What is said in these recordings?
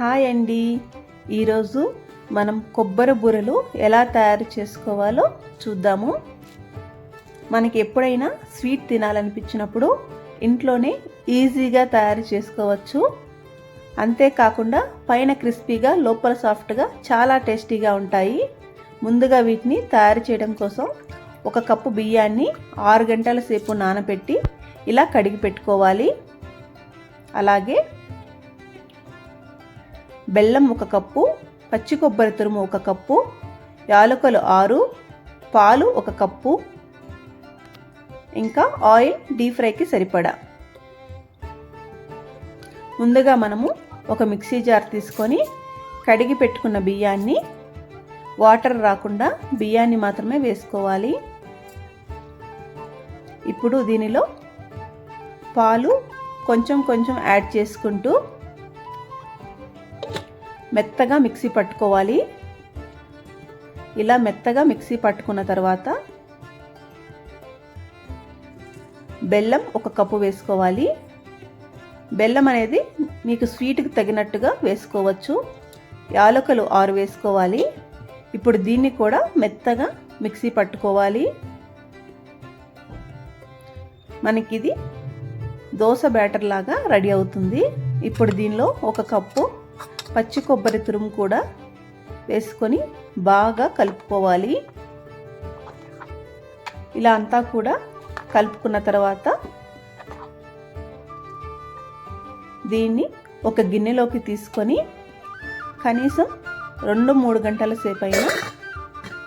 Hi అండి. ఈరోజు మనం కొబ్బరి బూరెలు ఎలా తయారు చేసుకోవాలో చూద్దాము. మనకి ఎప్పుడైనా స్వీట్ తినాలనిపించినప్పుడు ఇంట్లోనే ఈజీగా తయారు చేసుకోవచ్చు. అంతేకాకుండా పైన క్రిస్పీగా లోపల సాఫ్ట్గా చాలా టేస్టీగా ఉంటాయి. ముందుగా వీటిని తయారు చేయడం కోసం ఒక కప్పు బియ్యాన్ని ఆరు గంటల సేపు నానబెట్టి ఇలా కడిగి పెట్టుకోవాలి. అలాగే బెల్లం ఒక కప్పు పచ్చి కొబ్బరి తురుము ఒక కప్పు యాలకులు ఆరు పాలు ఒక కప్పు. ఇంకా ఆయిల్ డీప్ ఫ్రైకి సరిపడా. ముందుగా మనము ఒక మిక్సీ జార్ తీసుకొని కడిగి పెట్టుకున్న బియ్యాన్ని వాటర్ రాకుండా బియ్యాన్ని మాత్రమే వేసుకోవాలి. ఇప్పుడు దీనిలో పాలు కొంచెం కొంచెం యాడ్ చేసుకుంటూ మెత్తగా మిక్సీ పట్టుకోవాలి. ఇలా మెత్తగా మిక్సీ పట్టుకున్న తర్వాత బెల్లం ఒక కప్పు వేసుకోవాలి. బెల్లం అనేది మీకు స్వీట్కి తగినట్టుగా వేసుకోవచ్చు. యాలకులు ఆరు వేసుకోవాలి. ఇప్పుడు దీన్ని కూడా మెత్తగా మిక్సీ పట్టుకోవాలి. మనకిది దోశ బ్యాటర్ లాగా రెడీ అవుతుంది. ఇప్పుడు దీనిలో ఒక కప్పు పచ్చి కొబ్బరి తురుము కూడా వేసుకొని బాగా కలుపుకోవాలి. ఇలా అంతా కూడా కలుపుకున్న తర్వాత దీన్ని ఒక గిన్నెలోకి తీసుకొని కనీసం రెండు మూడు గంటల సేపు అయినా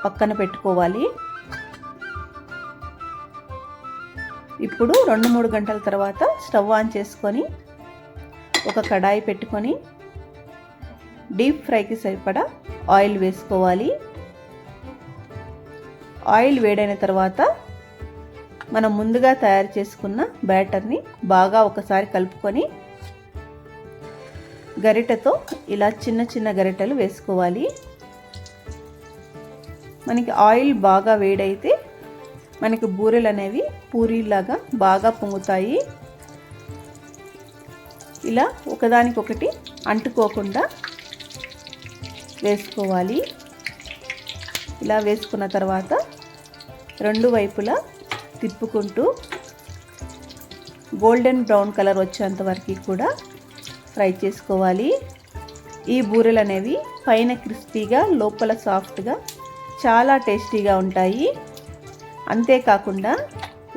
పక్కన పెట్టుకోవాలి. ఇప్పుడు రెండు మూడు గంటల తర్వాత స్టవ్ ఆన్ చేసుకొని ఒక కడాయి పెట్టుకొని డీప్ ఫ్రైకి సరిపడా ఆయిల్ వేసుకోవాలి. ఆయిల్ వేడైన తర్వాత మనం ముందుగా తయారు చేసుకున్న బ్యాటర్ని బాగా ఒకసారి కలుపుకొని గరిటెతో ఇలా చిన్న చిన్న గరిటెలు వేసుకోవాలి. మనకి ఆయిల్ బాగా వేడైతే మనకి బూరెలు అనేవి పూరీలాగా బాగా పొంగుతాయి. ఇలా ఒకదానికొకటి అంటుకోకుండా వేసుకోవాలి. ఇలా వేసుకున్న తర్వాత రెండు వైపులా తిప్పుకుంటూ గోల్డెన్ బ్రౌన్ కలర్ వచ్చేంత వరకు కూడా ఫ్రై చేసుకోవాలి. ఈ బూరెలు అనేవి పైన క్రిస్పీగా లోపల సాఫ్ట్గా చాలా టేస్టీగా ఉంటాయి. అంతేకాకుండా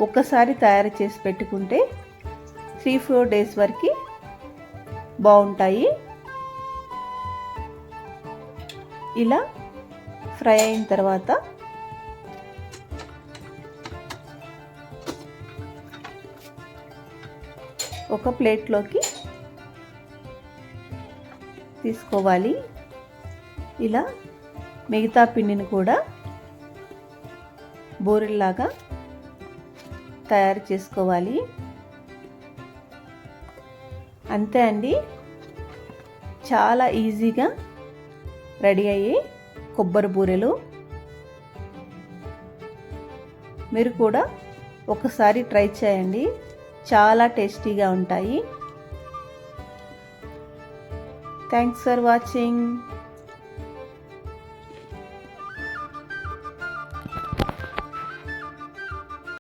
ఒక్కసారి తయారు చేసి పెట్టుకుంటే త్రీ ఫోర్ డేస్ వరకు బాగుంటాయి. ఇలా ఫ్రై అయిన తర్వాత ఒక ప్లేట్లోకి తీసుకోవాలి. ఇలా మిగతా పిండిని కూడా బోరెల్లాగా తయారు చేసుకోవాలి. అంతే అండి. చాలా ఈజీగా రెడీ అయ్యి కొబ్బరి బూరెలు. మీరు కూడా ఒకసారి ట్రై చేయండి. చాలా టేస్టీగా ఉంటాయి. Thanks for watching